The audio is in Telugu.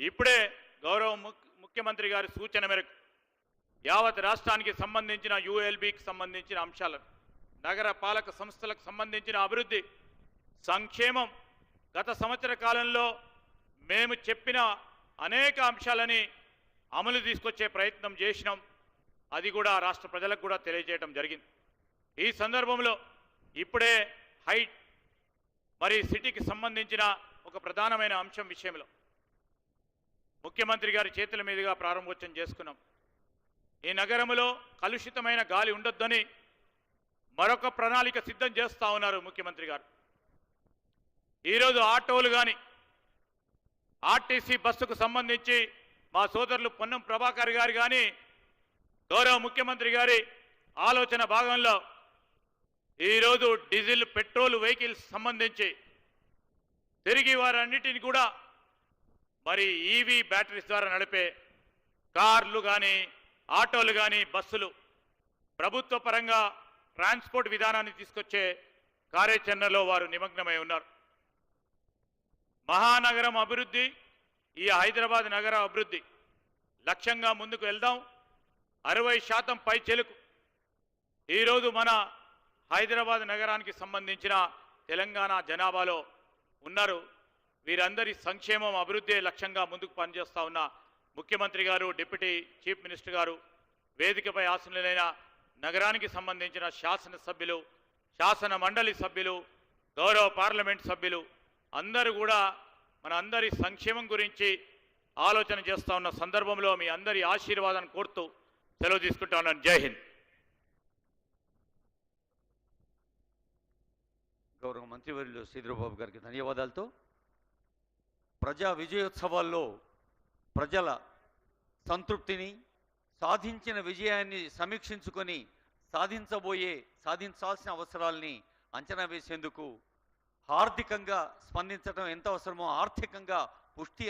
ఇప్పుడే గౌరవ ముఖ్యమంత్రి గారి సూచన మేరకు యావత్ రాష్ట్రానికి సంబంధించిన యుఎల్బికి సంబంధించిన అంశాలను నగర పాలక సంస్థలకు సంబంధించిన అభివృద్ధి సంక్షేమం గత సంవత్సర కాలంలో మేము చెప్పిన అనేక అంశాలని అమలు తీసుకొచ్చే ప్రయత్నం చేసినాం. అది కూడా రాష్ట్ర ప్రజలకు కూడా తెలియజేయడం జరిగింది. ఈ సందర్భంలో ఇప్పుడే హైట్ మరి సిటీకి సంబంధించిన ఒక ప్రధానమైన అంశం విషయంలో ముఖ్యమంత్రి గారి చేతుల మీదుగా ప్రారంభోత్సవం చేసుకున్నాం. ఈ నగరంలో కలుషితమైన గాలి ఉండొద్దని మరొక ప్రణాళిక సిద్ధం చేస్తా ఉన్నారు ముఖ్యమంత్రి గారు. ఈరోజు ఆటోలు కానీ ఆర్టీసీ బస్సుకు సంబంధించి మా సోదరులు పొన్నం ప్రభాకర్ గారు కానీ గౌరవ ముఖ్యమంత్రి గారి ఆలోచన భాగంలో ఈరోజు డీజిల్ పెట్రోల్ వెహికల్స్ సంబంధించి తిరిగి వారన్నిటిని కూడా మరి ఈవీ బ్యాటరీస్ ద్వారా నడిపే కార్లు కానీ ఆటోలు కానీ బస్సులు ప్రభుత్వ పరంగా ట్రాన్స్పోర్ట్ విధానాన్ని తీసుకొచ్చే కార్యాచరణలో వారు నిమగ్నమై ఉన్నారు. మహానగరం అభివృద్ధి ఈ హైదరాబాద్ నగర అభివృద్ధి లక్ష్యంగా ముందుకు వెళ్దాం. అరవై శాతం పై చెలుకు. ఈరోజు మన హైదరాబాద్ నగరానికి సంబంధించిన తెలంగాణ జనాభాలో ఉన్నారు. వీరందరి సంక్షేమం అభివృద్ధి లక్ష్యంగా ముందుకు పనిచేస్తా ఉన్న ముఖ్యమంత్రి గారు డిప్యూటీ చీఫ్ మినిస్టర్ గారు వేదికపై ఆసనులైన నగరానికి సంబంధించిన శాసనసభ్యులు శాసన మండలి సభ్యులు గౌరవ పార్లమెంట్ సభ్యులు అందరూ కూడా మన అందరి సంక్షేమం గురించి ఆలోచన చేస్తూ ఉన్న సందర్భంలో మీ అందరి ఆశీర్వాదాన్ని కోరుతూ సెలవు తీసుకుంటా ఉన్నాను. జై హింద్. గౌరవ మంత్రివర్యులు శ్రీధరబాబు గారికి ధన్యవాదాలతో ప్రజా విజయోత్సవాల్లో ప్రజల సంతృప్తిని సాధించిన విజయాన్ని సమీక్షించుకొని సాధించబోయే సాధించాల్సిన అవసరాల్ని అంచనా వేసేందుకు ఆర్థికంగా స్పందించడం ఎంత అవసరమో ఆర్థికంగా పుష్టి